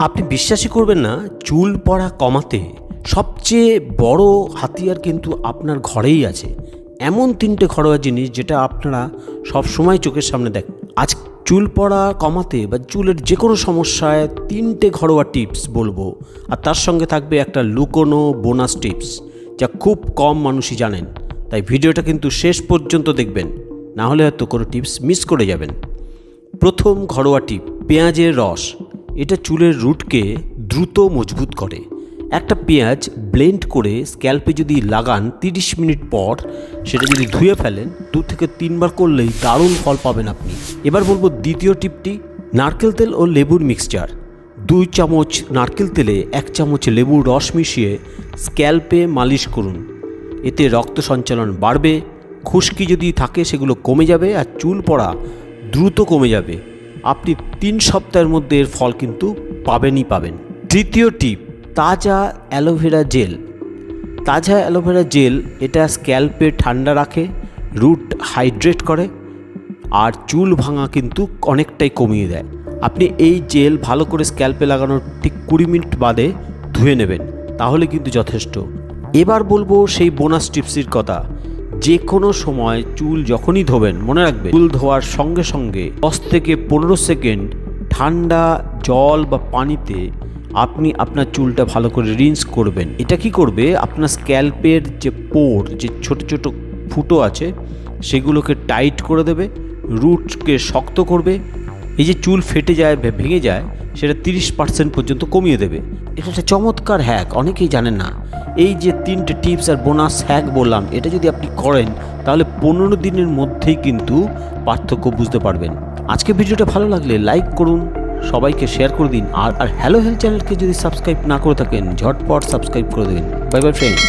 আপনি বিশ্বাসই করবেন না, চুল পড়া কমাতে সবচেয়ে বড় হাতিয়ার কিন্তু আপনার ঘরেই আছে। এমন তিনটে ঘরোয়া জিনিস যেটা আপনারা সব সময় চোখের সামনে দেখ আজ চুল পড়া কমাতে বা চুলের যে কোনো সমস্যায় তিনটে ঘরোয়া টিপস বলব। আর তার সঙ্গে থাকবে একটা লুকোনো বোনাস টিপস, যা খুব কম মানুষই জানেন। তাই ভিডিওটা কিন্তু শেষ পর্যন্ত দেখবেন, না হলে হয়তো কোনো টিপস মিস করে যাবেন। প্রথম ঘরোয়া টিপ, পেঁয়াজের রস। এটা চুলের রুটকে দ্রুত মজবুত করে। একটা পেঁয়াজ ব্লেন্ড করে স্ক্যাল্পে যদি লাগান তিরিশ মিনিট পর, সেটা যদি ধুয়ে ফেলেন, দু থেকে তিনবার করলেই দারুণ ফল পাবেন আপনি। এবার বলব দ্বিতীয় টিপটি, নারকেল তেল ও লেবুর মিক্সচার দুই চামচ নারকেল তেলে এক চামচ লেবুর রস মিশিয়ে স্ক্যাল্পে মালিশ করুন। এতে রক্ত সঞ্চালন বাড়বে, খুশকি যদি থাকে সেগুলো কমে যাবে আর চুল পড়া দ্রুত কমে যাবে। আপনি তিন সপ্তাহের মধ্যে এর ফল কিন্তু পাবেনই পাবেন। তৃতীয় টিপ, তাজা অ্যালোভেরা জেল। তাজা অ্যালোভেরা জেল, এটা স্ক্যাল্পে ঠান্ডা রাখে, রুট হাইড্রেট করে, আর চুল ভাঙা কিন্তু অনেকটাই কমিয়ে দেয়। আপনি এই জেল ভালো করে স্ক্যাল্পে লাগানোর ঠিক কুড়ি মিনিট বাদে ধুয়ে নেবেন, তাহলে কিন্তু যথেষ্ট। এবার বলব সেই বোনাস টিপসির কথা। যে কোনো সময় চুল যখনই ধোবেন, মনে রাখবেন চুল ধোয়ার সঙ্গে সঙ্গে দশ থেকে পনেরো সেকেন্ড ঠান্ডা জল বা পানিতে আপনি আপনার চুলটা ভালো করে রিন্স করবেন। এটা কি করবে? আপনার স্ক্যাল্পের যে পোর, যে ছোট ছোট ফুটো আছে, সেগুলোকে টাইট করে দেবে, রুটকে শক্ত করবে। এই যে চুল ফেটে যায় ভেঙে যায় সেটা তিরিশ পার্সেন্ট পর্যন্ত কমিয়ে দেবে। এটা একটা চমৎকার হ্যাক অনেকেই জানেন না। এই যে তিনটে টিপস আর বোনাস হ্যাক বললাম এটা যদি আপনি করেন তাহলে পনেরো দিনের মধ্যেই কিন্তু পার্থক্য বুঝতে পারবেন। আজকে ভিডিওটা ভালো লাগলে লাইক করুন সবাইকে শেয়ার করে দিন আর আর হ্যালো হেলথ চ্যানেলকে যদি সাবস্ক্রাইব না করে থাকেন ঝটপট সাবস্ক্রাইব করে দিন বাই বাই ফ্রেন্ডস